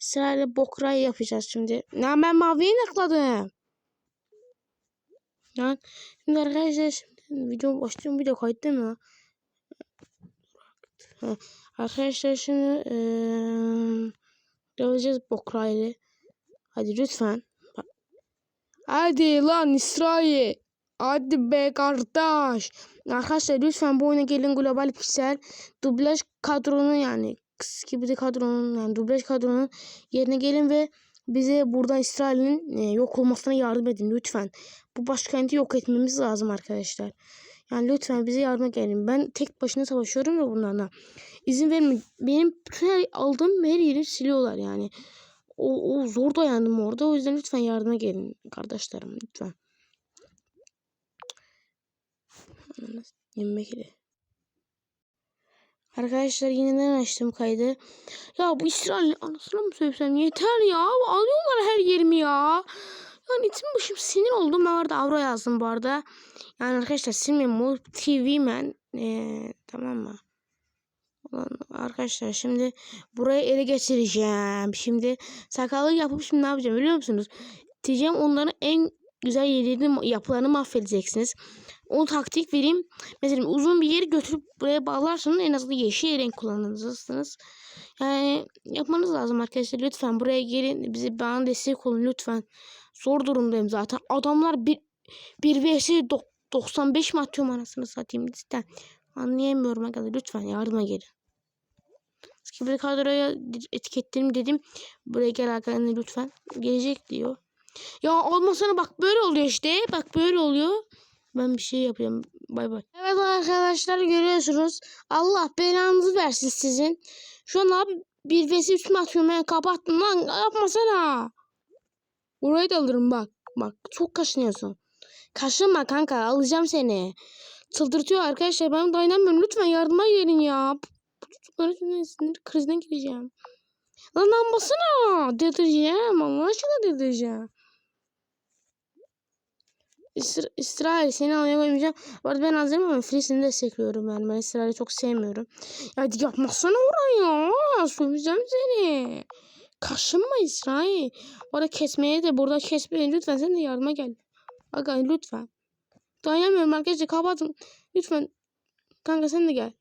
İsrail'e bokray yapacağız şimdi. Ya ben maviyi nakladım. Ya şimdi arkadaşlar şimdi video başlıyorum video kayıt değil mi? Ha, Arkadaşlar şimdi eee yapacağız bokrayla. Hadi lütfen. Hadi lan İsrail. Hadi be kardeş. Arkadaşlar lütfen bu oyuna gelin global piksel dublaj kadronun yani gibi de kadronun yani dublaj kadronun yerine gelin ve bize buradan İsrail'in e, yok olmasına yardım edin lütfen. Bu başkenti yok etmemiz lazım arkadaşlar. Yani lütfen bize yardım gelin. Ben tek başına savaşıyorum ya bunlarla. İzin vermeyin. Benim her, aldığım her yeri siliyorlar yani. O, o zor dayandım orada. O yüzden lütfen yardıma gelin kardeşlerim lütfen. Ananas, Yemek ile. Arkadaşlar yeniden açtım kaydı. Ya bu İsrail anasını mı söylesem yeter ya. Alıyorlar her yerimi ya. Yani içim başım sinir oldum. Ben orada avro yazdım bu arada. Yani arkadaşlar silmeyin. Bu TV man. Ee, tamam mı? Ulan arkadaşlar şimdi burayı ele geçireceğim. Şimdi sakallı yapıp şimdi ne yapacağım biliyor musunuz? Diyeceğim onların en güzel yerlerini yapılarını mahvedeceksiniz. O taktik vereyim. Mesela uzun bir yeri götürüp buraya bağlarsanız en azından yeşil renk kullanırsınız. Yani yapmanız lazım arkadaşlar. Lütfen buraya gelin. Bize bana destek olun lütfen. Zor durumdayım zaten. Adamlar bir, bir vs 95 mi atıyorum anasını satayım cidden. Anlayamıyorum arkadaşlar. Lütfen yardıma gelin. Skibidi kadroya etiketledim dedim. Buraya gel arkadaşlar lütfen. Gelecek diyor. Ya olmasana bak böyle oluyor işte. Bak böyle oluyor. Ben bir şey yapıyorum. Bay bay. Evet arkadaşlar görüyorsunuz. Allah belanızı versin sizin. Şu an abi bir vesi üstüme atıyorum. Ben kapattım lan. Yapmasana. Burayı da alırım bak. Bak çok kaşınıyorsun. Kaşınma kanka alacağım seni. Çıldırtıyor arkadaşlar. Ben dayanamıyorum. Lütfen yardıma gelin ya. Bu krizine gireceğim. Lan lambasına. Dedireceğim. Allah aşkına dedireceğim. İsra İsrail seni almaya koymayacağım. Bu arada ben hazırım ama Filistin'i destekliyorum yani. Ben İsrail'i çok sevmiyorum. Ya yapmasana oraya. Söveceğim seni. Kaşınma İsrail. Bu arada kesmeye de burada kesmeyin. Lütfen sen de yardıma gel. Aga lütfen. Dayanamıyorum arkadaşlar kapatın. Lütfen. Kanka sen de gel.